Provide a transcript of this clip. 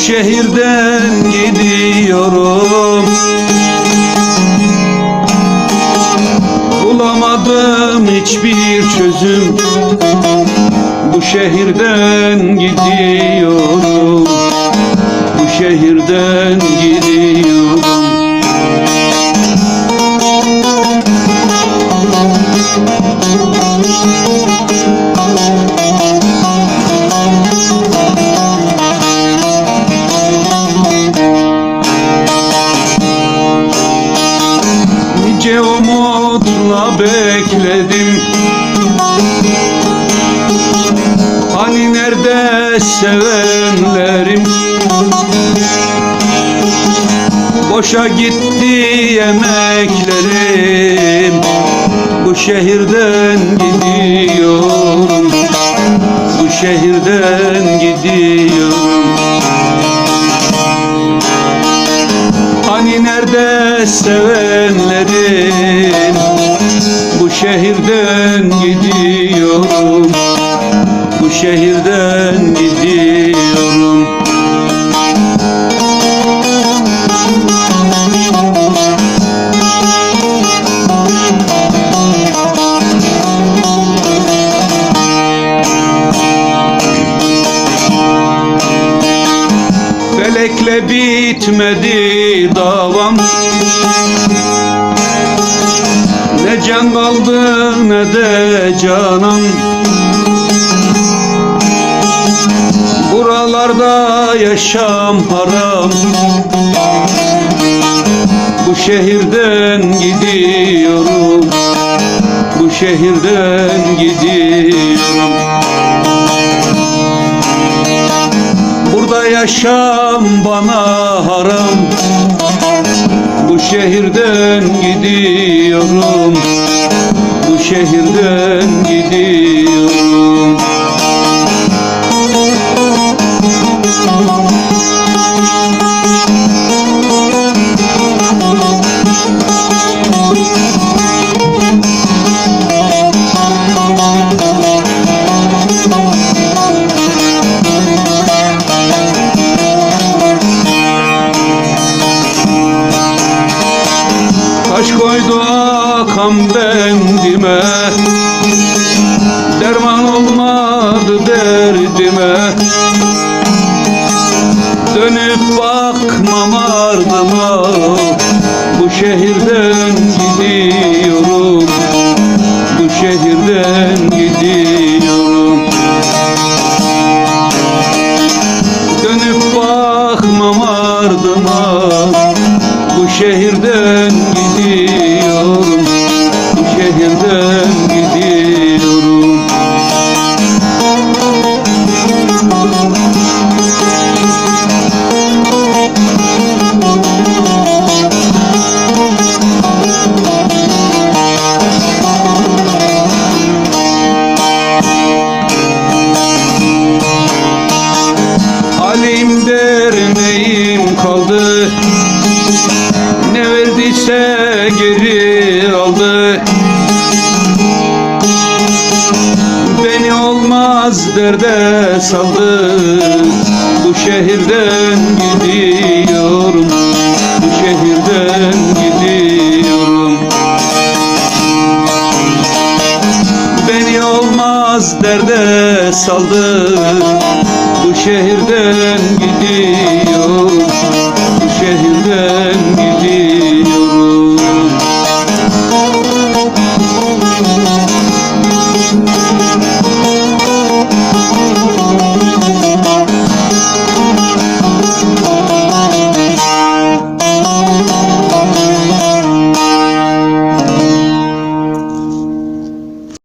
şehirden gidiyorum. Bulamadım hiçbir çözüm. Bu şehirden gidiyorum. Bu şehirden gidiyorum umutla bekledim. Hani nerede sevenlerim? Boşa gitti emeklerim Bu şehirden gidiyorum. Bu şehirden gidiyorum. Hani nerede sevenlerim Bu şehirden gidiyorum. Bu şehirden gidiyorum. Felekle bitmedi davam Ne can kaldı ne de canan. Buralarda yaşam haram. Bu şehirden gidiyorum. Bu şehirden gidiyorum. Burada yaşam bana haram Bu şehirden gidiyorum. Bu şehirden gidiyorum Taş koydu akam bendime Derman olmadı derdime. Dönüp bakmam ardıma. Bu şehirden gidiyorum. Bu şehirden gidiyorum. Dönüp bakmam ardıma Bu şehirden gidiyorum. Bu şehirden gidiyorum. Halim derneğim kaldı Ne verdiyse geri aldı. Beni olmaz derde saldı. Bu şehirden gidiyorum. Bu şehirden gidiyorum. Beni olmaz derde saldı. Bu şehirden gidiyorum şehirden gidip